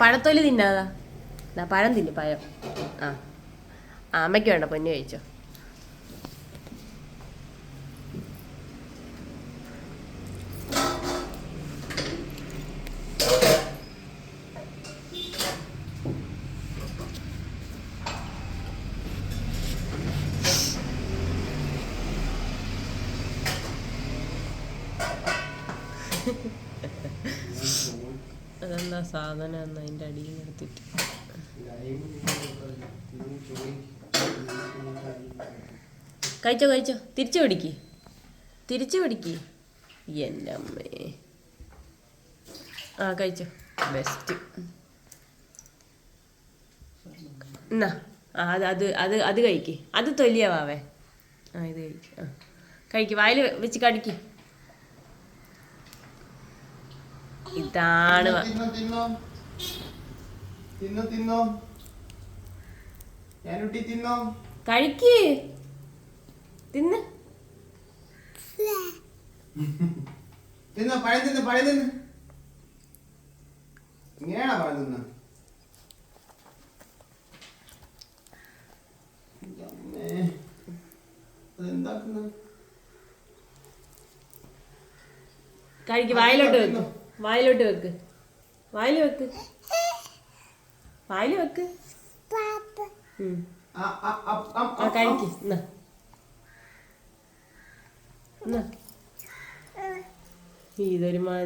പഴത്തൊലി തിന്നാതാ. പഴം തിന്നു പഴം. ആ അമ്മയ്ക്ക് വേണ്ട പൊന്നു കഴിച്ചോ. അതെന്താ സാധനം എന്ന് അതിന്റെ അടിയിൽ എടുത്തിട്ട് കഴിച്ചോ കഴിച്ചോ. തിരിച്ചു പിടിക്ക്. തിരിച്ചു പിടിക്ക്. എന്റെ അമ്മേ ആ കഴിച്ചോ. ബെസ്റ്റ് എന്നാ അത് അത് അത് അത് കഴിക്ക്. അത് തൊലിയാവാവേ. ആ ഇത് കഴിക്ക്. ആ. കഴിക്ക്. വായിൽ വെച്ച് കടിക്ക്. ഇതാണ് കഴിക്ക്. തിന്ന്. തിന്നോ പഴം തിന്ന് പഴം തിന്ന്. ഇങ്ങനെയാണോ പഴം തിന്ന? കഴിക്ക് വായിലോട്ട് വെക്ക്. വായിലോട്ട് വെക്ക്. വായിൽ വെക്ക്. വായിൽ വെക്ക്. കഴിക്ക്. ഇതൊരു മാതിരി